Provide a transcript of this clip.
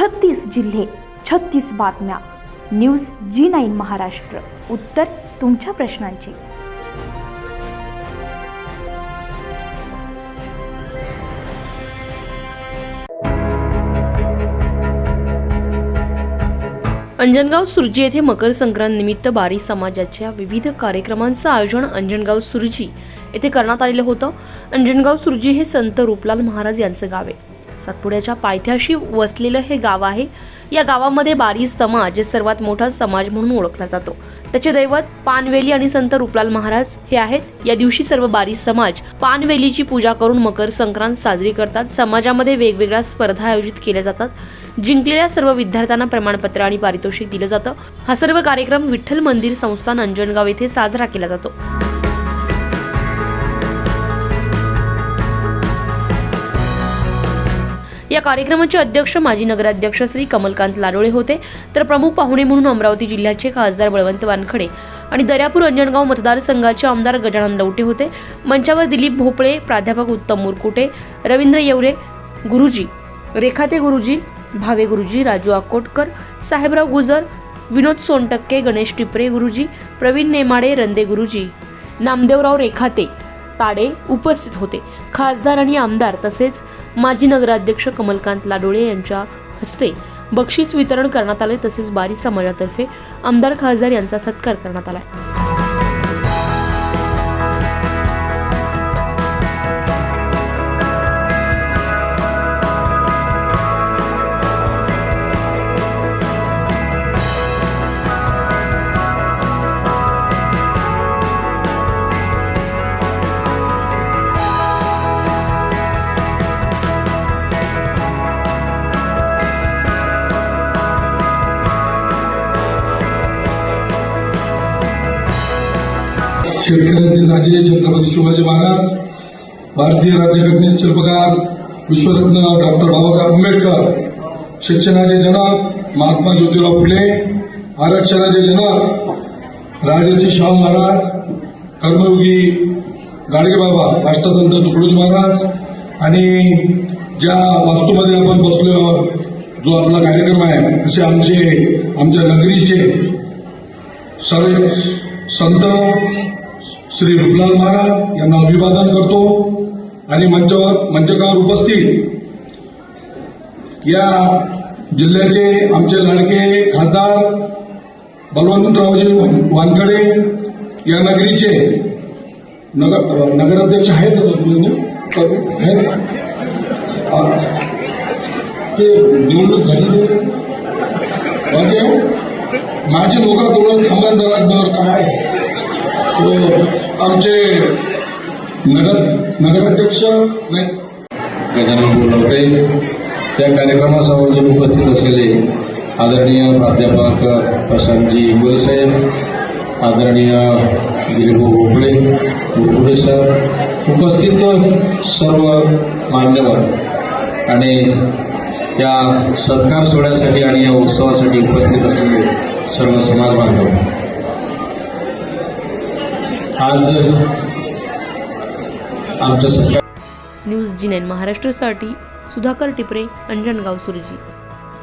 छत्तीस जिल्हे छत्तीस बातम्या. न्यूज जी नाईन महाराष्ट्र. उत्तर तुमच्या प्रश्नांची. अंजनगाव सुरजी येथे मकर संक्रांत निमित्त बारी समाजाच्या विविध कार्यक्रमांचं आयोजन अंजनगाव सुरजी येथे करण्यात आलेलं होतं. अंजनगाव सुरजी हे संत रूपलाल महाराज यांचं गाव आहे. सातपुड्याच्या पायथ्याशी वसलेलं हे गाव आहे. या गावामध्ये बारी समाज हे सर्वात मोठा समाज म्हणून ओळखला जातो. त्याचे दैवत पानवेली आणि संत रुपलाल महाराज हे आहेत. या दिवशी सर्व बारी समाज पानवेलीची पूजा करून मकर संक्रांत साजरी करतात. समाजामध्ये वेगवेगळ्या स्पर्धा आयोजित केल्या जातात. जिंकलेल्या सर्व विद्यार्थ्यांना प्रमाणपत्र आणि पारितोषिक दिलं जातं. हा सर्व कार्यक्रम विठ्ठल मंदिर संस्थान अंजनगाव येथे साजरा केला जातो. या कार्यक्रमाचे अध्यक्ष माजी नगराध्यक्ष श्री कमलकांत लाडोळे होते. तर प्रमुख पाहुणे म्हणून अमरावती जिल्ह्याचे खासदार बळवंत वानखडे आणि दर्यापूर अंजनगाव मतदारसंघाचे आमदार गजानन लवटे होते. मंचावर दिलीप भोपळे प्राध्यापक उत्तम मुरकुटे रवींद्र येवरे गुरुजी रेखाते गुरुजी भावे गुरुजी राजू अकोटकर साहेबराव गुजर विनोद सोनटक्के गणेश टिपरे गुरुजी प्रवीण नेमाडे रंदे गुरुजी नामदेवराव रेखाते ताडे उपस्थित होते. खासदार आणि आमदार तसेच माजी नगराध्यक्ष कमलकांत लाडोळे यांच्या हस्ते बक्षीस वितरण करण्यात आले तसेच बारी समाजातर्फे आमदार खासदार यांचा सत्कार करण्यात आला. शेतकऱ्यांचे राजे छत्रपती शिवाजी महाराज भारतीय राज्यघटनेचे शिल्पकार विश्वरत्न डॉक्टर बाबासाहेब आंबेडकर शिक्षणाचे जनक महात्मा ज्योतिराव फुले आरक्षणाचे जनक राजर्षी शाहू महाराज कर्मयोगी गाडगेबाबा राष्ट्रसंत तुकडोजी महाराज आणि ज्या वास्तूमध्ये आपण बसलो जो आपला कार्यक्रम आहे असे आमचे आमच्या नगरीचे सर्व संत श्री रूपलाल महाराज यांना अभिवादन करतो आणि मंचावर मंचकावर उपस्थित. या जिल्ह्याचे आमचे लाडके खासदार बलवंतरावजी वानखडे या नगरीचे नगर नगराध्यक्ष आहेत ते निवडणूक झाली. म्हणजे? माझे माझी लोक थोडं थांबा जरा काय आहे? हो. आमचे नगर नगराध्यक्ष गजानन बोलवते. त्या कार्यक्रमास आवर्जून उपस्थित असलेले आदरणीय प्राध्यापक प्रशांतजी इंगोलसाहेब आदरणीय दिलीप भोपळे मुरकुडे सर उपस्थित सर्व मान्यवर आणि या सत्कार सोहळ्यासाठी आणि या उत्सवासाठी उपस्थित असलेले सर्व समाज बांधव. आज आमच्या न्यूज जी नाईन महाराष्ट्रासाठी सुधाकर टिपरे अंजनगाव सुरजी.